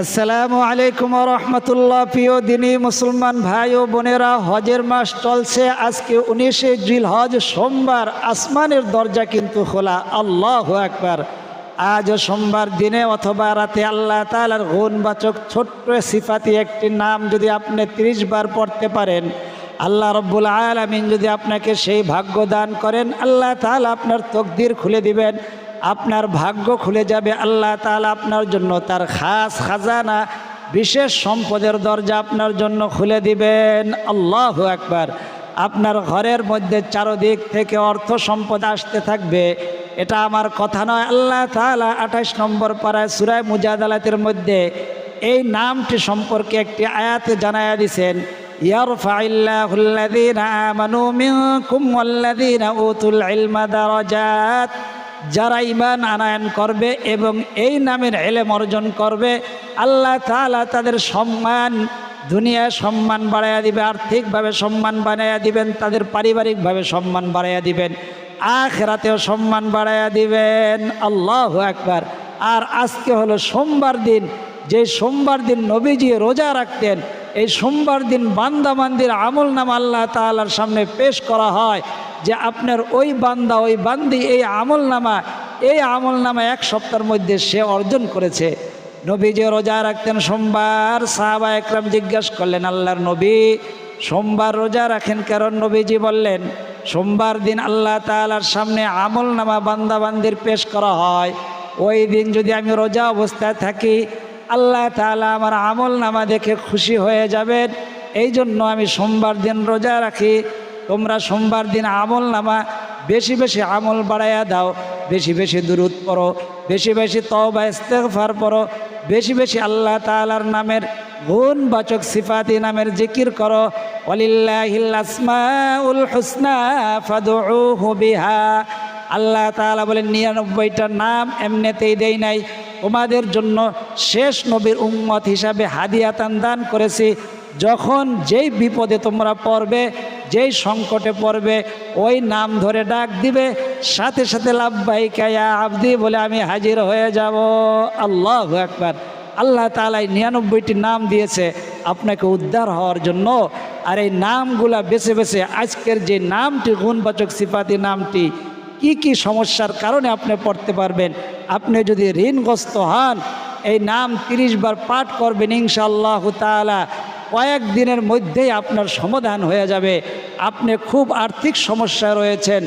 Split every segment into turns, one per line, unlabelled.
আসসালামু আলাইকুম রহমতুল্লাহ। প্রিয় দিনী মুসলমান ভাই ও বোনেরা, হজের মাস চলছে। আজকে উনিশে জিল হজ, সোমবার আসমানের দরজা কিন্তু খোলা। আল্লাহ একবার আজ সোমবার দিনে অথবা রাতে আল্লাহ তালার গুণবাচক ছোট্ট সিফাতি একটি নাম যদি আপনি ত্রিশ বার পড়তে পারেন, আল্লাহ রব্বুল আলমিন যদি আপনাকে সেই ভাগ্য দান করেন, আল্লাহ তাহলে আপনার তকদির খুলে দিবেন। আপনার ভাগ্য খুলে যাবে আল্লাহ তাআলা আপনার জন্য তার খাস খাজানা বিশেষ সম্পদের দরজা আপনার জন্য খুলে দিবেন আল্লাহ একবার আপনার ঘরের মধ্যে চারদিক থেকে অর্থ সম্পদ আসতে থাকবে এটা আমার কথা নয় আল্লাহ তাআলা আঠাশ নম্বর পাড়ায় সুরায় মুজাদালাতের মধ্যে এই নামটি সম্পর্কে একটি আয়াতে জানায়া দিছেন يرفع الله الذين آمنوا منكم والذين أوتوا العلم درجات যারা ইমান আনায়ন করবে এবং এই নামের এলেম অর্জন করবে, আল্লাহ তাআলা তাদের সম্মান দুনিয়া সম্মান বাড়াইয়া দিবে, আর্থিকভাবে সম্মান বাড়াইয়া দিবেন, তাদের পারিবারিকভাবে সম্মান বাড়াইয়া দিবেন, আখরাতেও সম্মান বাড়াইয়া দিবেন। আল্লাহ একবার আর আজকে হলো সোমবার দিন যে সোমবার দিন নবীজি রোজা রাখতেন, এই সোমবার দিন বান্দা বান্দির আমল নাম আল্লাহ তাআলার সামনে পেশ করা হয়। যে আপনার ওই বান্দা, ওই বান্দি, এই আমল নামা এই আমল নামা এক সপ্তাহের মধ্যে সে অর্জন করেছে। নবী যে রোজা রাখতেন, সোমবার সাহাবা একরাম জিজ্ঞাসা করলেন, আল্লাহর নবী, সোমবার রোজা রাখেন কারণ? নবীজি বললেন, সোমবার দিন আল্লাহ তাআলার সামনে আমল নামা বান্দা বান্দির পেশ করা হয়। ওই দিন যদি আমি রোজা অবস্থায় থাকি, আল্লাহ তালা আমার আমল নামা দেখে খুশি হয়ে যাবেন। এই জন্য আমি সোমবার দিন রোজা রাখি। তোমরা সোমবার দিন আমল নামা বেশি বেশি আমল বাড়াইয়া দাও, বেশি বেশি দূরত পড়ো, বেশি বেশি তওবা, ইস্তেগফার পড়ো, বেশি বেশি আল্লাহ তাআলার নামের গুণবাচক সিফাতি নামের জিকির করো। আসমাউল হুসনা আল্লাহ তাআলা বলেন, নিরানব্বইটা নাম এমনিতেই দেই নাই। তোমাদের জন্য শেষ নবীর উম্মত হিসাবে হাদিয়াতান দান করেছি। যখন যেই বিপদে তোমরা পড়বে, যেই সংকটে পড়বে, ওই নাম ধরে ডাক দিবে, সাথে সাথে লাভবাই কায়া আবদি বলে আমি হাজির হয়ে যাব। আল্লাহ একবার আল্লাহ তালাই নিরানব্বইটি নাম দিয়েছে আপনাকে উদ্ধার হওয়ার জন্য। আর এই নামগুলা বেছে বেছে আজকের যে নামটি, গুণবাচক সিপাতি নামটি, কি কি সমস্যার কারণে আপনি পড়তে পারবেন? আপনি যদি ঋণগ্রস্ত হন, এই নাম তিরিশ বার পাঠ করবেন ইনশাআল্লাহ তালা কয়েক দিনের মধ্যেই আপনার সমাধান হয়ে যাবে। আপনি খুব আর্থিক সমস্যা রয়েছেন।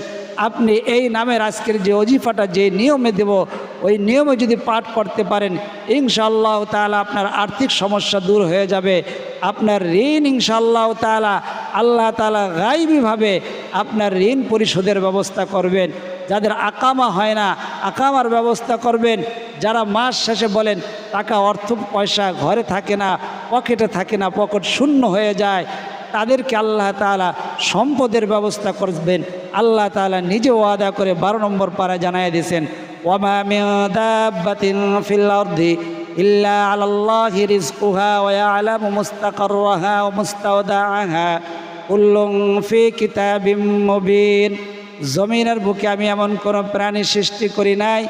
আপনি এই নামের আজকের যে অজিফাটা, যে নিয়মে দেব, ওই নিয়মে যদি পাঠ করতে পারেন ইনশাল্লাহ তালা আপনার আর্থিক সমস্যা দূর হয়ে যাবে। আপনার ঋণ ইনশাল্লাহ তালা আল্লাহ তালা গাইবীভাবে আপনার ঋণ পরিশোধের ব্যবস্থা করবেন। যাদের আকামা হয় না, আকামার ব্যবস্থা করবেন। যারা মাস শেষে বলেন, টাকা, অর্থ, পয়সা ঘরে থাকে না, পকেটে থাকে না, পকেট শূন্য হয়ে যায়, তাদেরকে আল্লাহ তালা সম্পদের ব্যবস্থা করবেন। আল্লাহ তালা নিজে ওয়াদা করে বারো নম্বর পাড়া জানাই দিয়েছেন ইল্লা জমিনের বুকে আমি এমন কোনো প্রাণী সৃষ্টি করি নাই,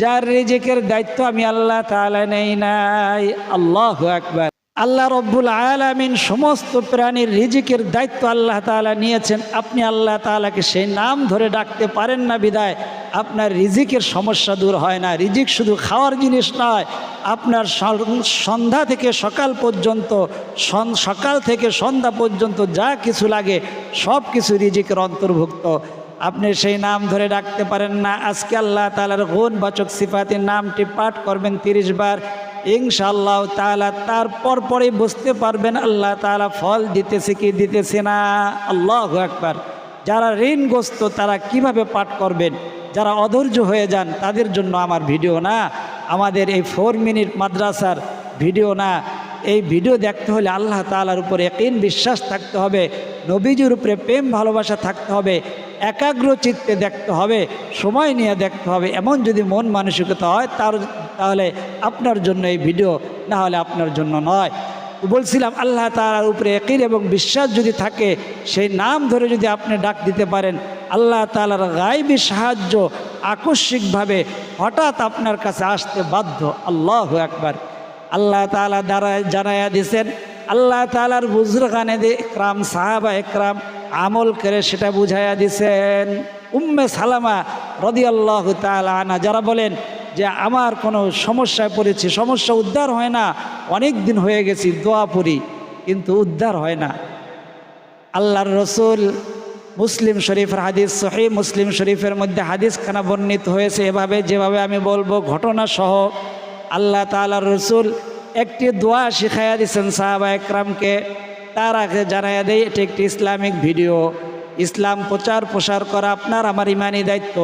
যার রিজিকের দায়িত্ব আমি আল্লাহ তাআলা নেই নাই। আল্লাহ একবার আল্লাহ রব্বুল আলামিন সমস্ত প্রাণীর রিজিকের দায়িত্ব আল্লাহ তাআলা নিয়েছেন। আপনি আল্লাহ তাআলাকে সেই নাম ধরে ডাকতে পারেন না বিদায়। আপনার রিজিকের সমস্যা দূর হয় না। রিজিক শুধু খাওয়ার জিনিস নয়, আপনার সন্ধ্যা থেকে সকাল পর্যন্ত সকাল থেকে সন্ধ্যা পর্যন্ত যা কিছু লাগে সব কিছু রিজিকের অন্তর্ভুক্ত। আপনি সেই নাম ধরে ডাকতে পারেন না। আজকে আল্লাহ তালার গুণ বাচক সিফাতির নামটি পাঠ করবেন তিরিশ বার। ইনশাআল্লাহ তালা তারপর পরে বুঝতে পারবেন আল্লাহ তালা ফল দিতেছে কি দিতেছে না। আল্লাহ একবার যারা ঋণগ্রস্ত তারা কীভাবে পাঠ করবেন? যারা অধৈর্য হয়ে যান তাদের জন্য আমার ভিডিও না। আমাদের এই ফোর মিনিট মাদ্রাসার ভিডিও না। এই ভিডিও দেখতে হলে আল্লাহ তালার উপরে একইন বিশ্বাস থাকতে হবে। নবীজির উপরে প্রেম ভালোবাসা থাকতে হবে। একাগ্র চিত্তে দেখতে হবে, সময় নিয়ে দেখতে হবে। এমন যদি মন মানসিকতা হয়, তার, তাহলে আপনার জন্য এই ভিডিও না হলে আপনার জন্য নয়। বলছিলাম, আল্লাহ তালার উপরে একই এবং বিশ্বাস যদি থাকে, সেই নাম ধরে যদি আপনি ডাক দিতে পারেন, আল্লাহ তালার গাইবী সাহায্য আকস্মিকভাবে হঠাৎ আপনার কাছে আসতে বাধ্য। আল্লাহ একবার আল্লাহ তালা দ্বারা জানাইয়া দিছেন আল্লাহ তালার বুজরগানে একরাম, সাহাবা একরাম আমল করে সেটা বুঝাইয়া দিছেন। উম্মে সালামা রদি আল্লাহ আনা যারা বলেন যে, আমার কোনো সমস্যায় পড়েছি, সমস্যা উদ্ধার হয় না, অনেক দিন হয়ে গেছি, দোয়া পড়ি, কিন্তু উদ্ধার হয় না। আল্লাহর রসুল মুসলিম শরীফের হাদিস সহি মুসলিম শরীফের মধ্যে হাদিস খানা বর্ণিত হয়েছে। এভাবে যেভাবে আমি বলব, ঘটনা সহ আল্লাহ তালার রসুল একটি দোয়া শিখাইয়া দিচ্ছেন সাহাবা একরামকে। তার আগে জানাইয়া দেয় এটি একটি ইসলামিক ভিডিও। ইসলাম প্রচার প্রসার করা আপনার আমার ইমানি দায়িত্ব।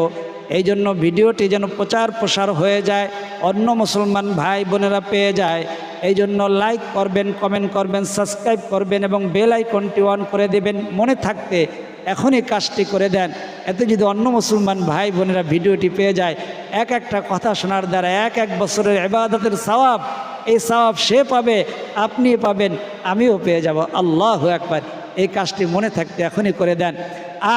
এই জন্য ভিডিওটি যেন প্রচার প্রসার হয়ে যায়, অন্য মুসলমান ভাই বোনেরা পেয়ে যায়। এই জন্য লাইক করবেন কমেন্ট করবেন সাবস্ক্রাইব করবেন এবং বেল আইকনটি অন করে দেবেন। মনে থাকতে এখনই কাজটি করে দেন। এতে যদি অন্য মুসলমান ভাই বোনেরা ভিডিওটি পেয়ে যায়, এক একটা কথা শোনার দ্বারা এক এক বছরের এবাদতের সওয়াব, এই সওয়াব সে পাবে আপনি পাবেন, আমিও পেয়ে যাব। আল্লাহ একবার এই কাজটি মনে থাকতে এখনই করে দেন।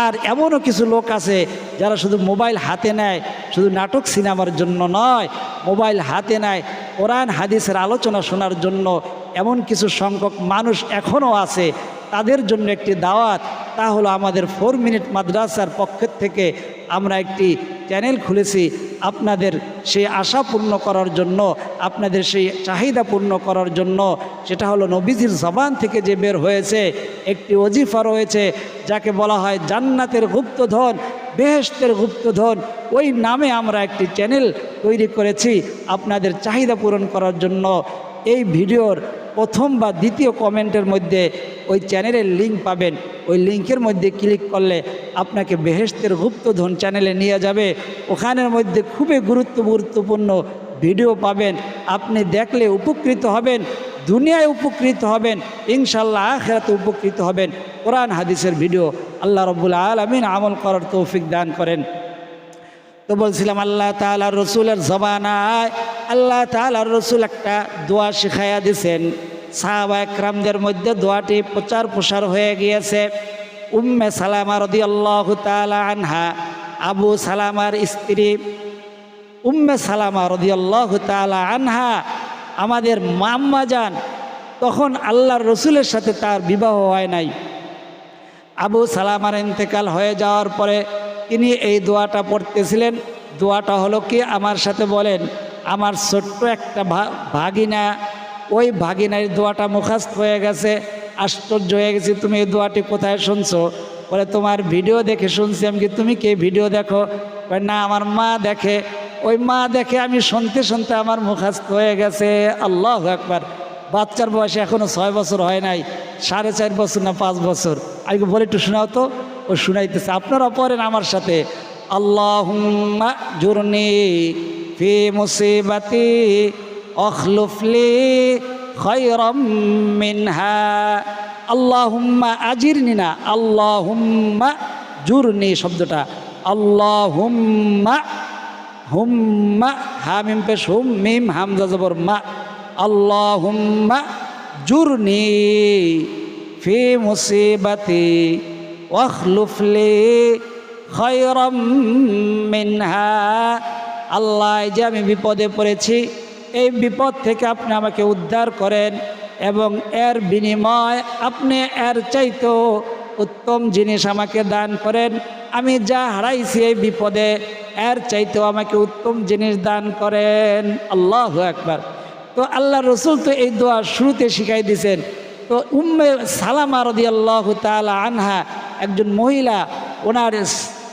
আর এমনও কিছু লোক আছে, যারা শুধু মোবাইল হাতে নেয়, শুধু নাটক সিনেমার জন্য নয়, মোবাইল হাতে নেয় কোরআন, হাদিসের আলোচনা শোনার জন্য এমন কিছু সংখ্যক মানুষ এখনও আছে, তাদের জন্য একটি দাওয়াত। তা হলো আমাদের ফোর মিনিট মাদ্রাসার পক্ষের থেকে আমরা একটি চ্যানেল খুলেছি আপনাদের সেই আশা পূর্ণ করার জন্য, আপনাদের সেই চাহিদা পূর্ণ করার জন্য। সেটা হলো নবীজির জবান থেকে যে বের হয়েছে, একটি অজিফা রয়েছে, যাকে বলা হয় জান্নাতের গুপ্তধন বেহেস্তের গুপ্তধন। ওই নামে আমরা একটি চ্যানেল তৈরি করেছি আপনাদের চাহিদা পূরণ করার জন্য। এই ভিডিওর প্রথম বা দ্বিতীয় কমেন্টের মধ্যে ওই চ্যানেলের লিঙ্ক পাবেন। ওই লিঙ্কের মধ্যে ক্লিক করলে আপনাকে বেহেস্তের গুপ্তধন চ্যানেলে নিয়ে যাবে। ওখানের মধ্যে খুবই গুরুত্ব গুরুত্বপূর্ণ ভিডিও পাবেন। আপনি দেখলে উপকৃত হবেন, দুনিয়ায় উপকৃত হবেন ইনশাল্লাহ আখেরাতে উপকৃত হবেন। কোরআন, হাদিসের ভিডিও আল্লাহ রব্বুল আলমিন আমল করার তৌফিক দান করেন। তো বলছিলাম, আল্লাহ তালার রসুলের জবানায় আল্লাহ তালার রসুল একটা দোয়া শিখাইয়া দিছেন। সাহাবা একরামদের মধ্যে দোয়াটি প্রচার প্রসার হয়ে গিয়েছে। উম্মে সালামা রদি আল্লাহ আনহা, আবু সালামার স্ত্রী উম্মে সালামা রদি আল্লাহ আনহা, আমাদের মাম্মা যান, তখন আল্লাহর রসুলের সাথে তার বিবাহ হয় নাই। আবু সালামার ইন্তেকাল হয়ে যাওয়ার পরে তিনি এই দোয়াটা পড়তেছিলেন। দোয়াটা হলো কি? আমার সাথে বলেন আমার ছোট্ট একটা ভাগিনা, ওই ভাগিনার দোয়াটা মুখাস্ত হয়ে গেছে, আশ্চর্য হয়ে গেছে, তুমি এই দোয়াটি কোথায় শুনছো? বলে, তোমার ভিডিও দেখে শুনছি। আমি কি, তুমি কে? ভিডিও দেখো? না, আমার মা দেখে। ওই মা দেখে আমি শুনতে শুনতে আমার মুখাস্ত হয়ে গেছে। আল্লাহ একবার বাচ্চার বয়সে এখনও ছয় বছর হয় নাই, সাড়ে চার বছর না পাঁচ বছর। আমি বলে, একটু শোনাও তো। ও শুনাইতেছে, আপনারা পড়েন আমার সাথে। আল্লাহ জুরনি ফি মুসিবাতি অখলুফলি খয়রম মিনহা। আল্লাহুম্মা আজিরনি না, আল্লাহুম্মা জুরনি শব্দটা। আল্লাহুম্মা হুম্মা হা মিম পেশ, হুম মিম হামজা জবর মা। আল্লাহুম্মা জুরনি ফি মুসিবাতি ওয়াখলুফলি খয়রম মিনহা। আল্লাহ যে আমি বিপদে পড়েছি, এই বিপদ থেকে আপনি আমাকে উদ্ধার করেন এবং এর বিনিময় আপনি এর চাইতো উত্তম জিনিস আমাকে দান করেন। আমি যা হারাইছি এই বিপদে, এর চাইতেও আমাকে উত্তম জিনিস দান করেন। আল্লাহ একবার তো আল্লাহ রসুল তো এই দোয়া শুরুতে শিখাই দিছেন। তো উম্মে সালামা রদি আল্লাহ তালা আনহা একজন মহিলা, ওনার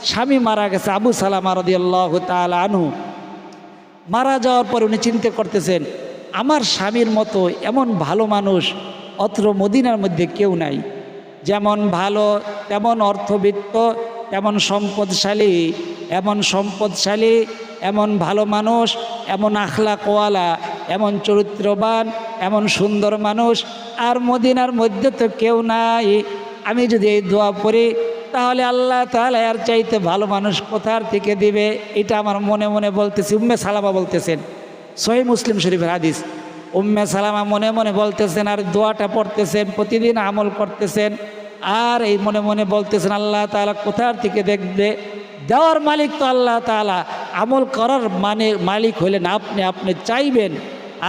স্বামী মারা গেছে, আবু সালামা রদি আল্লাহ তালা আনহু। মারা যাওয়ার পর উনি চিন্তা করতেছেন, আমার স্বামীর মতো এমন ভালো মানুষ অত্র মদিনার মধ্যে কেউ নাই। যেমন ভালো, তেমন অর্থবিত্ত, তেমন সম্পদশালী, এমন সম্পদশালী, এমন ভালো মানুষ, এমন আখলা কোয়ালা এমন চরিত্রবান, এমন সুন্দর মানুষ। আর মদিনার মধ্যে তো কেউ নাই। আমি যদি এই দোয়া পড়ি তাহলে আল্লাহ তাহলে আর চাইতে ভালো মানুষ কোথার থেকে দিবে? এটা আমার মনে মনে বলতেছি, উম্মে সালামা বলতেছেন। সহি মুসলিম শরীফের হাদিস। উম্মে সালামা মনে মনে বলতেছেন, আর দোয়াটা পড়তেছেন, প্রতিদিন আমল করতেছেন, আর এই মনে মনে বলতেছেন, আল্লাহ তালা কোথার থেকে দেখবে? দেওয়ার মালিক তো আল্লাহ তালা আমল করার মানে মালিক হইলেন আপনি আপনি চাইবেন।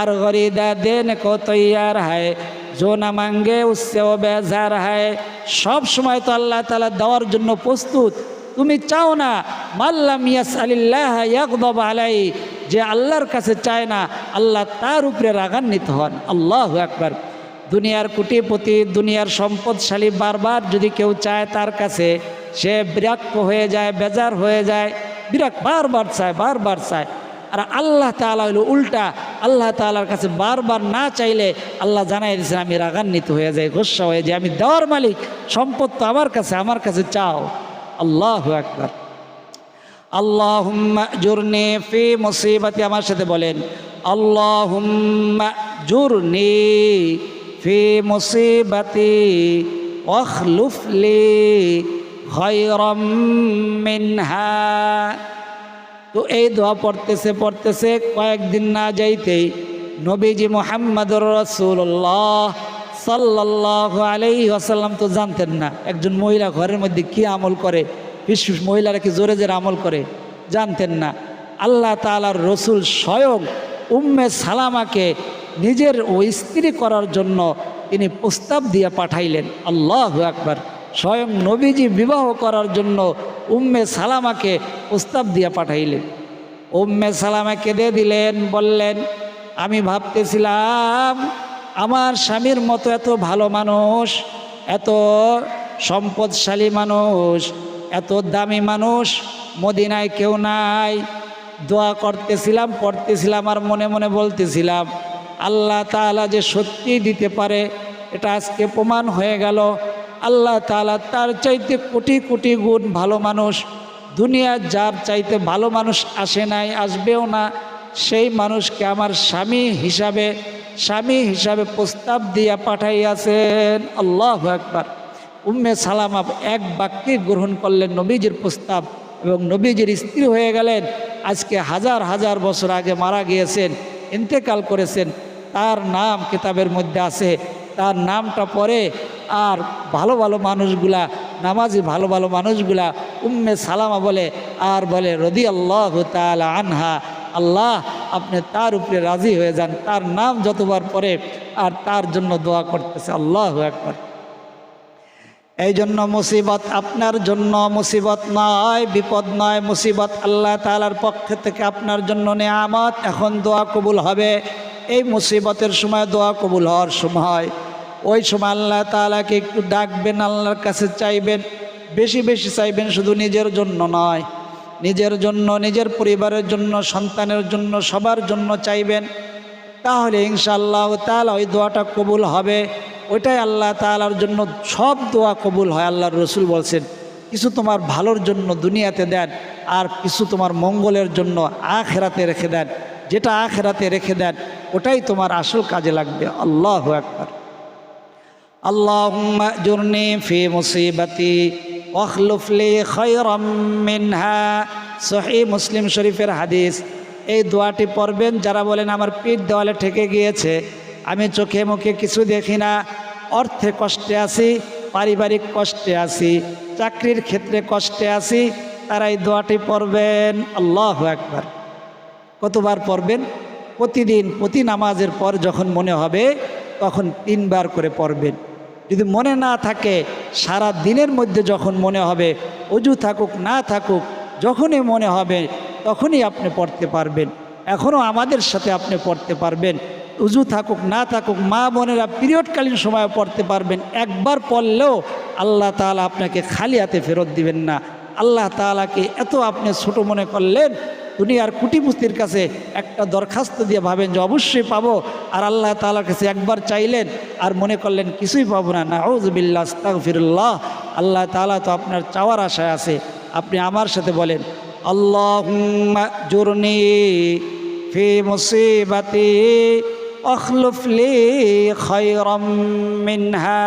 আর গরিদা দেন কো তৈয়ার হয় জো না মাঙ্গে উসসেও বেজার হয়। সব সময় তো আল্লাহ তালা দেওয়ার জন্য প্রস্তুত। তুমি চাও না মাল্লাম ইয়াস আলিল্লাহ ইয়াকদব আলাই যে আল্লাহর কাছে চায় না, আল্লাহ তার উপরে রাগান্বিত হন। আল্লাহ একবার দুনিয়ার কুটিপতি, দুনিয়ার সম্পদশালী বারবার যদি কেউ চায় তার কাছে, সে বিরক্ত হয়ে যায়, বেজার হয়ে যায়। বিরাট বারবার চায় বারবার চায়। আর আল্লাহ তালা হইল উল্টা। আল্লাহ তালার কাছে বারবার না চাইলে আল্লাহ জানাই দিয়েছেন, আমি রাগান্বিত হয়ে যাই, গোসা হয়ে যাই, আমি দেওয়ার মালিক, সম্পদ তো আমার কাছে আমার কাছে চাও। আল্লাহ একবার আল্লাহ ফি মুসিবাতি, আমার সাথে বলেন। আল্লাহ ফি মুসিবাতি অখলুফলি খয়রম মিনহা। তো এই দোয়া পড়তেছে পড়তেছে কয়েকদিন না যাইতেই নবীজি মোহাম্মদুর রসুল্লাহ সাল্লাহ আলাইহি আসাল্লাম তো জানতেন না। একজন মহিলা ঘরের মধ্যে কি আমল করে বিশেষ মহিলারা কি জোরে জোরে আমল করে, জানতেন না। আল্লাহ তালার রসুল স্বয়ং উম্মে সালামাকে নিজের ও স্ত্রী করার জন্য তিনি প্রস্তাব দিয়ে পাঠাইলেন। আল্লাহ আকবার। স্বয়ং নবীজি বিবাহ করার জন্য উম্মে সালামাকে প্রস্তাব দিয়া পাঠাইলেন। উম্মে সালামা কেঁদে দিলেন, বললেন, আমি ভাবতেছিলাম আমার স্বামীর মতো এত ভালো মানুষ, এত সম্পদশালী মানুষ, এত দামি মানুষ মদিনায় কেউ নাই। দোয়া করতেছিলাম, পড়তেছিলাম আর মনে মনে বলতেছিলাম, আল্লাহ তাআলা যে সত্যি দিতে পারে, এটা আজকে প্রমাণ হয়ে গেল আল্লাহ তাআলা তার চাইতে কোটি কোটি গুণ ভালো মানুষ। দুনিয়ার যার চাইতে ভালো মানুষ আসে নাই, আসবেও না। সেই মানুষকে আমার স্বামী হিসাবে স্বামী হিসাবে প্রস্তাব দিয়া পাঠাইয়াছেন। আল্লাহ একবার উম্মে সালামা এক বাক্যে গ্রহণ করলেন নবীজির প্রস্তাব এবং নবীজির স্ত্রী হয়ে গেলেন। আজকে হাজার হাজার বছর আগে মারা গিয়েছেন, ইন্তেকাল করেছেন। তার নাম কিতাবের মধ্যে আছে। তার নামটা পরে আর ভালো ভালো মানুষগুলা, নামাজি ভালো ভালো মানুষগুলা উম্মে সালামা বলে আর বলে রদি আল্লাহ আনহা, আল্লাহ আপনি তার উপরে রাজি হয়ে যান, তার নাম যতবার পরে আর তার জন্য দোয়া করতেছে, আল্লাহ একবার এই জন্য মুসিবত আপনার জন্য মুসিবত নয়, বিপদ নয়, মুসিবত আল্লাহ তালার পক্ষ থেকে আপনার জন্য নেয়ামত, এখন দোয়া কবুল হবে। এই মুসিবতের সময় দোয়া কবুল হওয়ার সময়। ওই সময় আল্লাহ তালাকে একটু ডাকবেন, আল্লাহর কাছে চাইবেন, বেশি বেশি চাইবেন শুধু নিজের জন্য নয়। নিজের জন্য, নিজের পরিবারের জন্য, সন্তানের জন্য, সবার জন্য চাইবেন। তাহলে ইনশাআল্লাহ তালা ওই দোয়াটা কবুল হবে। ওইটাই আল্লাহ তালার জন্য সব দোয়া কবুল হয়, আল্লাহর রসুল বলছেন, কিছু তোমার ভালোর জন্য দুনিয়াতে দেন, আর কিছু তোমার মঙ্গলের জন্য আখেরাতে রেখে দেন। যেটা আখ আখেরাতে রেখে দেন, ওটাই তোমার আসল কাজে লাগবে। আল্লাহ একবার আল্লাহুম্মা জুরনি ফি মুসিবাতি ওয়াখলুফলি খায়রাম মিনহা। সহিহ মুসলিম শরীফের হাদিস। এই দোয়াটি পড়বেন, যারা বলেন, আমার পিঠ দেওয়ালে ঠেকে গিয়েছে, আমি চোখে মুখে কিছু দেখি না, অর্থে কষ্টে আছি, পারিবারিক কষ্টে আছি, চাকরির ক্ষেত্রে কষ্টে আছি, তারা এই দোয়াটি পড়বেন। আল্লাহ একবার কতবার পড়বেন? প্রতিদিন, প্রতি নামাজের পর যখন মনে হবে, তখন তিনবার করে পড়বেন। যদি মনে না থাকে, সারা দিনের মধ্যে যখন মনে হবে, অজু থাকুক, না থাকুক, যখনই মনে হবে, তখনই আপনি পড়তে পারবেন। এখনও আমাদের সাথে আপনি পড়তে পারবেন। উজু থাকুক, না থাকুক, মা বোনেরা পিরিয়ডকালীন সময় পড়তে পারবেন। একবার পড়লেও আল্লাহ তাআলা আপনাকে খালি হাতে ফেরত দিবেন না। আল্লাহ তাআলাকে এত আপনি ছোট মনে করলেন দুনিয়ার কুটিপুস্তির কাছে একটা দরখাস্ত দিয়ে ভাবেন যে অবশ্যই পাবো। আর আল্লাহ তাআলার কাছে একবার চাইলেন আর মনে করলেন কিছুই পাবো না। নাউজবিল্লা আস্তাগফিরুল্লাহ। আল্লাহ তালা তো আপনার চাওয়ার আশায় আছে। আপনি আমার সাথে বলেন আল্লাহ জুরনি ফি মুসিবাতি অখলুফলি মিনহা।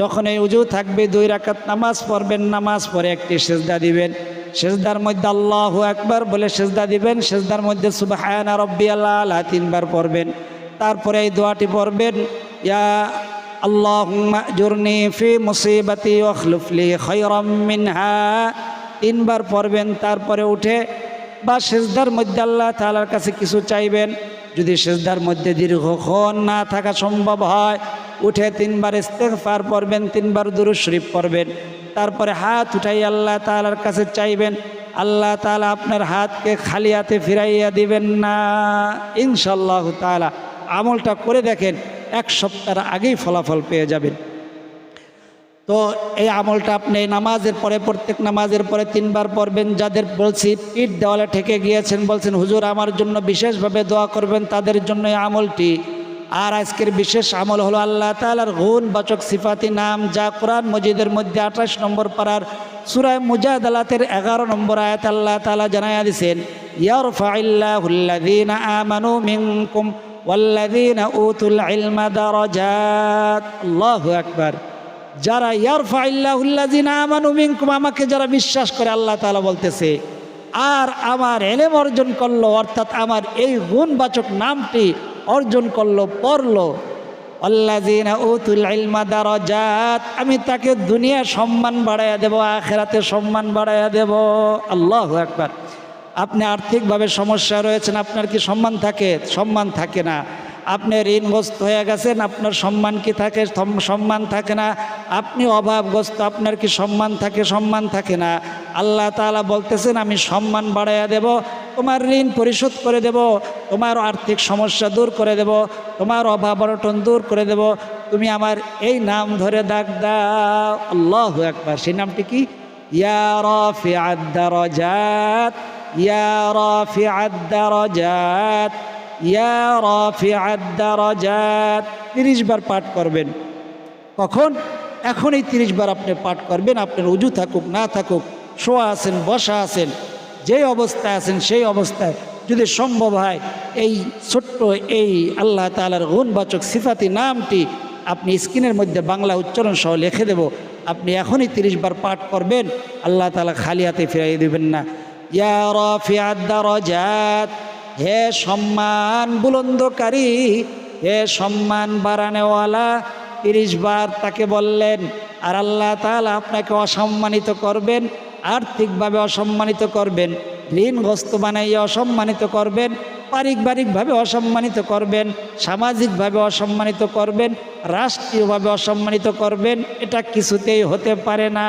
যখন এই উজু থাকবে, দুই রাকাত নামাজ পড়বেন, নামাজ পড়ে একটি সেজদা দিবেন। সেজদার মধ্যে আল্লাহ একবার বলে সেজদা দিবেন, সেজদার মধ্যে সুবাহানা রব্বি আল্লাহ তিনবার পড়বেন। তারপরে এই দোয়াটি পড়বেন, ইয়া আল্লাহ জুরনি ফি মুসিবাতি অখলুফলি খয়রম মিনহা। তিনবার পড়বেন, তারপরে উঠে বা সেজদার মধ্যে আল্লাহ তালার কাছে কিছু চাইবেন যদি সেজদার মধ্যে দীর্ঘক্ষণ না থাকা সম্ভব হয়, উঠে তিনবার ইস্তেগফার পড়বেন, তিনবার দুরু শরীফ পড়বেন। তারপরে হাত উঠাই আল্লাহ তালার কাছে চাইবেন, আল্লাহ তালা আপনার হাতকে খালি হাতে ফিরাইয়া দিবেন না। ইনশাল্লাহ তালা আমলটা করে দেখেন, এক সপ্তাহ আগেই ফলাফল পেয়ে যাবেন। তো এই আমলটা আপনি নামাজের পরে, প্রত্যেক নামাজের পরে তিনবার পড়বেন। যাদের বলছি, পিঠ দেওয়ালে ঠেকে গিয়েছেন, বলছেন, হুজুর, আমার জন্য বিশেষভাবে দোয়া করবেন, তাদের জন্য এই আমলটি। আর আজকের বিশেষ আমল হলো আল্লাহ তালার গুণ বাচক সিফাতি নাম, যা কোরআন মজিদের মধ্যে আঠাশ নম্বর পাড়ার সুরায় মুজাদালাতের এগারো নম্বর আয়াত আল্লাহ তালা জানাইয়া দিছেন ইয়ারফাইল্লাহুল্লাযীনা আমানু মিনকুম ওয়াল্লাযীনা উতুল ইলমা দারাজাত। আল্লাহু আকবার। যারা, ইয়ারফাইল্লাহুল্লাযীনা আমানু মিনকুম আমাকে যারা বিশ্বাস করে, আল্লাহ তাআলা বলতেছে, আর আমার এলেম অর্জন করল অর্থাৎ আমার এই গুণবাচক নামটি অর্জন করল, পড়ল। আমি তাকে দুনিয়া সম্মান বাড়াইয়া দেব, আখেরাতে সম্মান বাড়াইয়া দেব। আল্লাহ আকবার। আপনি আর্থিকভাবে সমস্যা রয়েছেন, আপনার কি সম্মান থাকে? সম্মান থাকে না। আপনি ঋণগ্রস্ত হয়ে গেছেন, আপনার সম্মান কি থাকে? সম্মান থাকে না। আপনি অভাবগ্রস্ত, আপনার কি সম্মান থাকে? সম্মান থাকে না। আল্লাহ তাআলা বলতেছেন, আমি সম্মান বাড়াইয়া দেব, তোমার ঋণ পরিশোধ করে দেব, তোমার আর্থিক সমস্যা দূর করে দেব, তোমার অভাব অনটন দূর করে দেব। তুমি আমার এই নাম ধরে ডাক দাও। আল্লাহ একবার সেই নামটি কি? ইয়া রফি আদারজাত ইয়া রফি আদারজাত ইয়া রফি আদারজাত তিরিশ বার পাঠ করবেন। কখন? এখন এই তিরিশ বার আপনি পাঠ করবেন, আপনার উজু থাকুক, না থাকুক, শোয়া আছেন, বসা আছেন, যেই অবস্থায় আছেন সেই অবস্থায় যদি সম্ভব হয়, এই ছোট্ট এই আল্লাহ তালার গুণবাচক সিফাতি নামটি আপনি স্ক্রিনের মধ্যে বাংলা উচ্চারণ সহ লিখে দেব। আপনি এখনই তিরিশ বার পাঠ করবেন, আল্লাহ তালা খালি হাতে ফিরাই দেবেন না। ইয়া রফিয়াদ দারাজাত। হে সম্মান বুলন্দকারী, হে সম্মান বাড়ানেওয়ালা তিরিশ বার তাকে বললেন, আর আল্লাহ তাআলা আপনাকে অসম্মানিত করবেন, আর্থিকভাবে অসম্মানিত করবেন ঋণগ্রস্ত বানাইয়া অসম্মানিত করবেন, পারিবারিকভাবে অসম্মানিত করবেন, সামাজিকভাবে অসম্মানিত করবেন, রাষ্ট্রীয়ভাবে অসম্মানিত করবেন, এটা কিছুতেই হতে পারে না।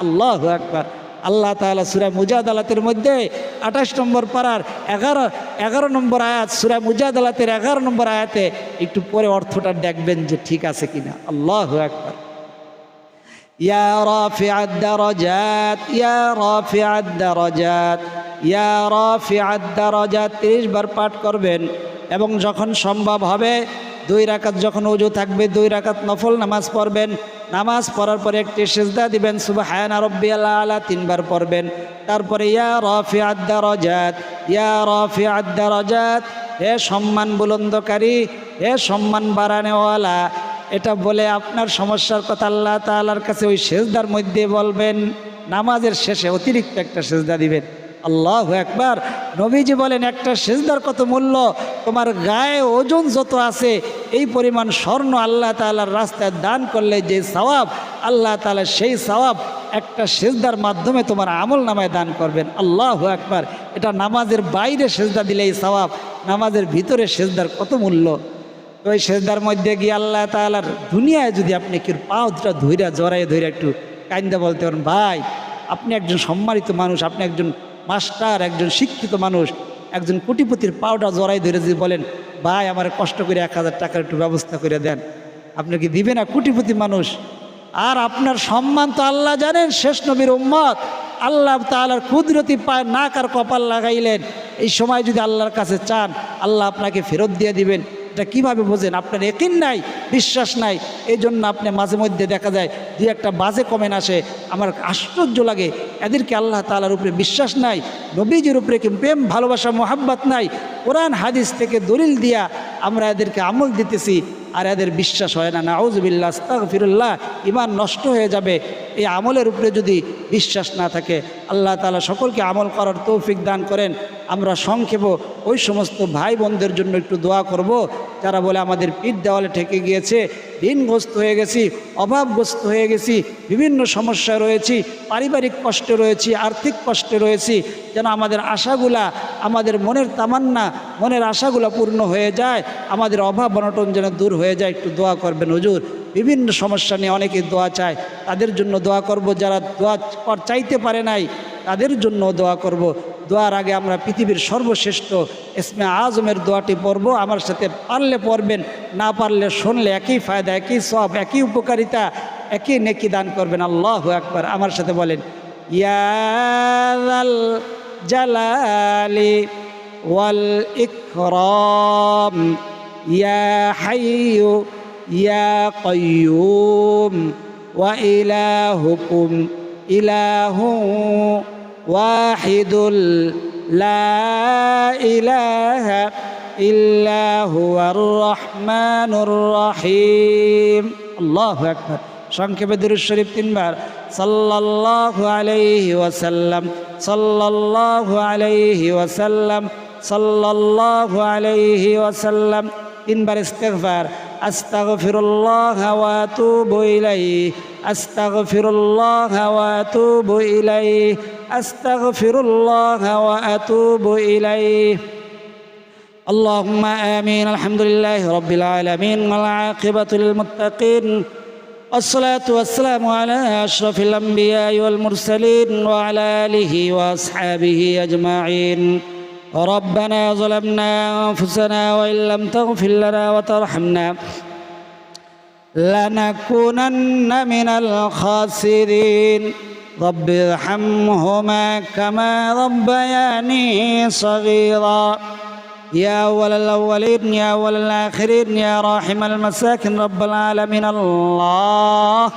আল্লাহ একবার আল্লাহ তাআলা সুরা মুজাদালাতের মধ্যে আঠাশ নম্বর পাড়ার এগারো এগারো নম্বর আয়াত, সুরা মুজাদালাতের এগারো নম্বর আয়াতে একটু পরে অর্থটা দেখবেন যে ঠিক আছে কিনা। আল্লাহ একবার ইয়া রাফিআদ দারাজাত, ইয়া রাফিআদ দারাজাত, ইয়া রাফিআদ দারাজাত 30 বার পাঠ করবেন এবং যখন সম্ভব হবে দুই রাকাত যখন উজু থাকবে, দুই রাকাত নফল নামাজ পড়বেন। নামাজ পড়ার পরে একটি সেজদা দিবেন, সুবহান রাব্বিয়াল আলা, তিনবার পড়বেন। তারপরে, ইয়া রাফিআদ দারাজাত, ইয়া রাফিআদ দারাজাত, হে সম্মান বুলন্দকারী, হে সম্মান বাড়ানেওয়ালা, এটা বলে আপনার সমস্যার কথা আল্লাহ তাআলার কাছে ওই সেজদার মধ্যে বলবেন, নামাজের শেষে অতিরিক্ত একটা সেজদা দিবেন। আল্লাহ একবার নবীজি বলেন, একটা সেজদার কত মূল্য? তোমার গায়ে ওজন যত আছে, এই পরিমাণ স্বর্ণ আল্লাহ তাআলার রাস্তায় দান করলে যে সওয়াব, আল্লাহ তাআলা সেই সওয়াব একটা সেজদার মাধ্যমে তোমার আমল নামায় দান করবেন। আল্লাহ একবার এটা নামাজের বাইরে সেজদা দিলে এই সওয়াব, নামাজের ভিতরে সেজদার কত মূল্য? তো ওই সেজদার মধ্যে গিয়ে আল্লাহ তালার দুনিয়ায় যদি আপনি কি পা দুটা ধৈরা জড়াই ধরে একটু কান্দা বলতে পারেন, ভাই, আপনি একজন সম্মানিত মানুষ, আপনি একজন মাস্টার, একজন শিক্ষিত মানুষ, একজন কোটিপতির পাওটা জড়াই ধরে যদি বলেন, ভাই, আমার কষ্ট করে এক হাজার টাকার একটু ব্যবস্থা করে দেন। আপনি কি দিবে না কোটিপতি মানুষ? আর আপনার সম্মান তো আল্লাহ জানেন, শেষ নবীর উম্মত। আল্লাহ তালার কুদরতি পায় নাক আর কপাল লাগাইলেন। এই সময় যদি আল্লাহর কাছে চান, আল্লাহ আপনাকে ফেরত দিয়ে দিবেন। এটা কীভাবে বোঝেন? আপনার একিন নাই, বিশ্বাস নাই এই জন্য আপনি মাঝে মধ্যে দেখা যায় দু একটা বাজে কমেন আসে। আমার আশ্চর্য লাগে, এদেরকে আল্লাহ তালার উপরে বিশ্বাস নাই, নবীজির উপরে কি প্রেম, ভালোবাসা, মোহাব্বত নাই? কোরআন, হাদিস থেকে দলিল দিয়া আমরা এদেরকে আমল দিতেছি। আর এদের বিশ্বাস হয় না। নাউজবিল্লা আস্তাগফিরুল্লাহ ইমান নষ্ট হয়ে যাবে। এই আমলের উপরে যদি বিশ্বাস না থাকে, আল্লাহ তালা সকলকে আমল করার তৌফিক দান করেন। আমরা সংক্ষেপ ওই সমস্ত ভাই বোনদের জন্য একটু দোয়া করব, যারা বলে আমাদের পিঠ দেওয়ালে ঠেকে গিয়েছে ঋণগ্রস্ত হয়ে গেছি, অভাবগ্রস্ত হয়ে গেছি, বিভিন্ন সমস্যায় রয়েছি, পারিবারিক কষ্টে রয়েছি, আর্থিক কষ্টে রয়েছি, যেন আমাদের আশাগুলা, আমাদের মনের তামান্না, মনের আশাগুলা পূর্ণ হয়ে যায়, আমাদের অভাব অনটন যেন দূর হয়ে যায়, একটু দোয়া করবেন, হুজুর। বিভিন্ন সমস্যা নিয়ে অনেকে দোয়া চায়। তাদের জন্য দোয়া করব, যারা দোয়া চাইতে পারে নাই, তাদের জন্য দোয়া করব। দোয়ার আগে আমরা পৃথিবীর সর্বশ্রেষ্ঠ ইসমে আজমের দোয়াটি পড়ব। আমার সাথে পারলে পড়বেন, না পারলে শুনলে একই ফায়দা, একই সব একই উপকারিতা, একই নেকি দান করবেন। আল্লাহ একবার আমার সাথে বলেন ইয়াল জালালি ওয়াল ইকরাম। ইয়া হাইয়ু ইয়া কাইয়ুম ওয়া ইলাহুকুম ইলাহু ওয়াহিদুল লা ইলাহা ইল্লা হুয়ার রহমানুর রহিম আল্লাহু আকবার সংক্ষেপে দুরুদ শরীফ তিনবার সাল্লাল্লাহু আলাইহি ওয়াসাল্লাম সাল্লাল্লাহু আলাইহি ওয়াসাল্লাম সাল্লাল্লাহু আলাইহি ওয়াসাল্লাম তিনবার ইস্তেগফার আস্তাগফিরুল্লাহ ওয়া আতুবু ইলাইহি আস্তাগফিরুল্লাহ ওয়া আতুবু ইলাইহি আস্তাগফিরুল্লাহ ওয়া আতুবু ইলাইহি اللهم آمين الحمد لله رب العالمين والعاقبة للمتقين والصلاة والسلام على أشرف الأنبياء والمرسلين وعلى آله وأصحابه أجمعين ربنا ظلمنا أنفسنا وإن لم تغفر لنا وترحمنا لنكونن من الخاسرين. رب ارحمهما كما ربياني صغيرا. يا أول الأولين يا أول الآخرين يا راحم المساكن رب العالمين. الله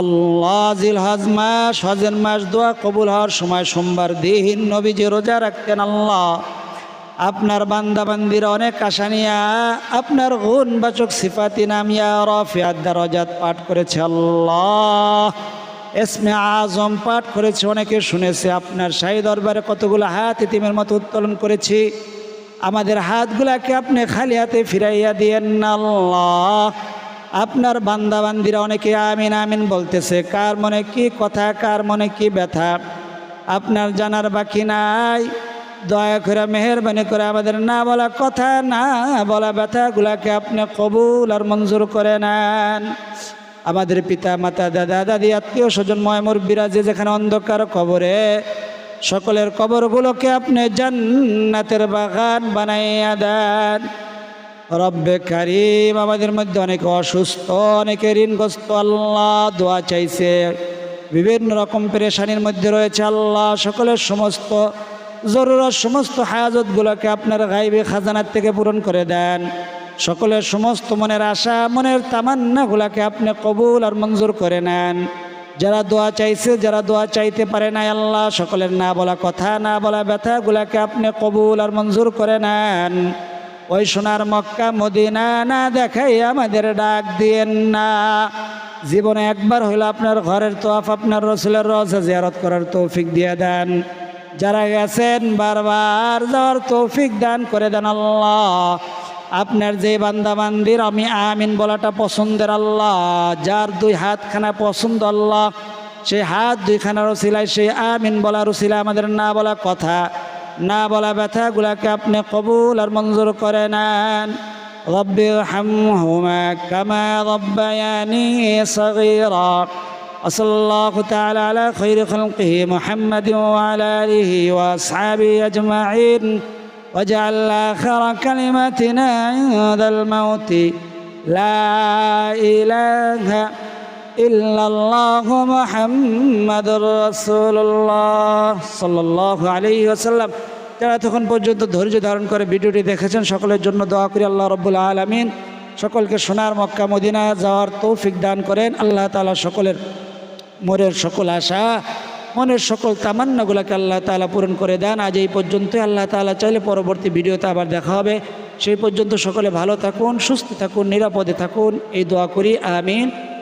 আল্লাহ জিল হজ মাস, হজের মাস দোয়া কবুল হওয়ার সময় সোমবার দিন নবীজি রোজা রাখতেন আল্লাহ। আপনার বান্দাবান্দির অনেক আশা নিয়া, আপনার গুণ বাচক সিফাতি নাম ইয়া রফিয়াত দারজাত পাঠ করেছে আল্লাহ। এসমে আজম পাঠ করেছে, অনেকে শুনেছে, আপনার শাহী দরবারে কতগুলো হাত ইতিমের মতো উত্তোলন করেছি। আমাদের হাতগুলাকে আপনি খালি হাতে ফিরাইয়া দিয়েন আল্লাহ। আপনার বান্দাবান্দিরা অনেকে আমিন আমিন বলতেছে, কার মনে কি কথা, কার মনে কি ব্যথা? আপনার জানার বাকি নাই। দয়া করে, মেহরবানি করে আমাদের না বলা কথা, না বলা ব্যথাগুলাকে আপনি কবুল আর মঞ্জুর করে নেন। আমাদের পিতা, মাতা, দাদা, দাদি, আত্মীয় স্বজন ময়মুর বিরাজে যেখানে অন্ধকার কবরে, সকলের কবরগুলোকে আপনি জান্নাতের বাগান বানাইয়া দেন। রব্বে কারিম, আমাদের মধ্যে অনেকে অসুস্থ, অনেকে ঋণগ্রস্ত, আল্লাহ দোয়া চাইছে। বিভিন্ন রকম পেরেশানির মধ্যে রয়েছে আল্লাহ, সকলের সমস্ত জরুরত, সমস্ত হায়াজতগুলোকে আপনার গাইবে খাজানার থেকে পূরণ করে দেন। সকলের সমস্ত মনের আশা, মনের তামান্নাগুলাকে আপনি কবুল আর মঞ্জুর করে নেন। যারা দোয়া চাইছে, যারা দোয়া চাইতে পারে না আল্লাহ, সকলের না বলা কথা, না বলা ব্যথাগুলাকে আপনি কবুল আর মঞ্জুর করে নেন। ওই সোনার মক্কা মদিনা না দেখাই আমাদের ডাক দিয়েন না। জীবনে একবার হইল আপনার ঘরের তোয়াফ আপনার রসুলের রসে জিয়ারত করার তৌফিক দিয়ে দেন। যারা গেছেন বারবার যাওয়ার তৌফিক দান করে দেন আল্লাহ। আপনার যে বান্দা বান্দির আমি আমিন বলাটা পছন্দের আল্লাহ। যার দুই হাতখানা পছন্দ আল্লাহ সেই হাত দুইখানা রসিলায় সেই আমিন বলা রসিলা আমাদের না বলা কথা। না বলা ব্যথাগুলাকে আপনি কবুল আর মঞ্জুর করে নেন رب ارحمهما كما ربياني صغيرا وصلى الله تعالى على خير خلقه محمد وعلى اله واصحابه اجمعين واجعل اخر كلمتنا عند الموت لا اله الا ইল্লাল্লাহ মোহাম্মদুর রাসূলুল্লাহ সাল্লাল্লাহু আলাইহি ওয়াসাল্লাম। যারা তখন পর্যন্ত ধৈর্য ধারণ করে ভিডিওটি দেখেছেন, সকলের জন্য দোয়া করি আল্লাহ রব্বুল আলমিন। সকলকে সোনার মক্কা মদিনা যাওয়ার তৌফিক দান করেন। আল্লাহ তালা সকলের মনের সকল আশা, মনের সকল তামান্নাগুলোকে আল্লাহ তালা পূরণ করে দেন। আজ এই পর্যন্ত আল্লাহ তালা চাইলে পরবর্তী ভিডিওতে আবার দেখা হবে। সেই পর্যন্ত সকলে ভালো থাকুন, সুস্থ থাকুন, নিরাপদে থাকুন। এই দোয়া করি, আমিন।